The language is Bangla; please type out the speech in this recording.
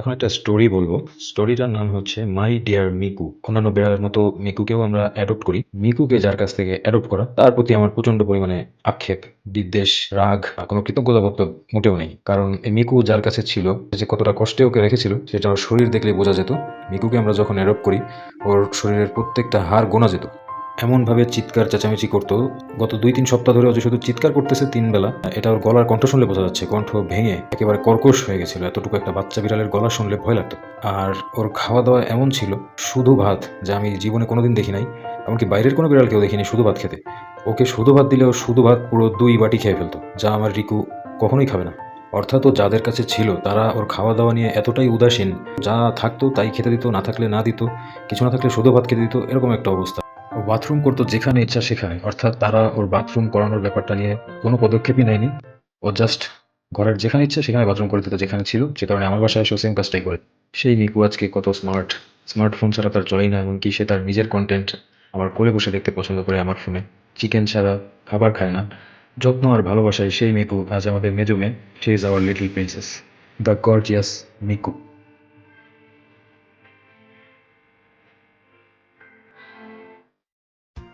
এখন একটা স্টোরি বলব। স্টোরিটার নাম হচ্ছে মাই ডিয়ার মিকু অন্যান্য বেড়ালের মতো মিকুকেও আমরা অ্যাডপ্ট করি। মিকুকে যার কাছ থেকে অ্যাডপ্ট করা, তার প্রতি আমার প্রচণ্ড পরিমাণে আক্ষেপ, বিদ্বেষ, রাগ কোনো কৃতজ্ঞতা বোধ মোটেও নেই। কারণ এই মিকু যার কাছে ছিল যে কতটা কষ্টে ওকে রেখেছিল, সেটা ওর শরীর দেখলে বোঝা যেত। মিকুকে আমরা যখন অ্যাডপ্ট করি, ওর শরীরের প্রত্যেকটা হাড় গোনা যেত। এমনভাবে চিৎকার চেঁচামেচি করতো, গত দুই তিন সপ্তাহ ধরে ও যে শুধু চিৎকার করতেছে তিন বেলা, এটা ওর গলার কণ্ঠ শুনলে বোঝা যাচ্ছে, কণ্ঠ ভেঙে একেবারে কর্কশ হয়ে গেছিল, এতটুকু একটা বাচ্চা বিড়ালের গলা শুনলে ভয় লাগতো। আর ওর খাওয়া দাওয়া এমন ছিল, শুধু ভাত, যা আমি জীবনে কোনোদিন দেখি নাই, এমনকি বাইরের কোনো বিড়ালকেও দেখিনি শুধু ভাত খেতে। ওকে শুধু ভাত দিলেও শুধু ভাত পুরো দুই বাটি খেয়ে ফেলতো, যা আমার রিকু কখনোই খাবে না। অর্থাৎ ও যাদের কাছে ছিল, তারা ওর খাওয়া দাওয়া নিয়ে এতটাই উদাসীন, যা থাকতো তাই খেতে দিত, না থাকলে না দিত, কিছু না থাকলে শুধু ভাত খেতে দিত, এরকম একটা অবস্থা। ও বাথরুম করতো যেখানে ইচ্ছা সেখানে, অর্থাৎ তারা ওর বাথরুম করানোর ব্যাপারটা নিয়ে কোনো পদক্ষেপই নেয়নি। ও জাস্ট ঘরের যেখানে ইচ্ছা সেখানে বাথরুম করে দিত যেখানে ছিল, যে কারণে আমার বাসায় এসেও সেম কাজটাই করে। সেই মিকু আজকে কত স্মার্ট স্মার্টফোন ছাড়া তার চলেই না, এমনকি সে তার নিজের কন্টেন্ট আমার কোলে বসে দেখতে পছন্দ করে আমার ফোনে চিকেন ছাড়া খাবার খায় না। যত্ন আর ভালোবাসায় সেই মিকু আজ আমাদের মেজো মেয়ে সে is our little princess the gorgeous Miku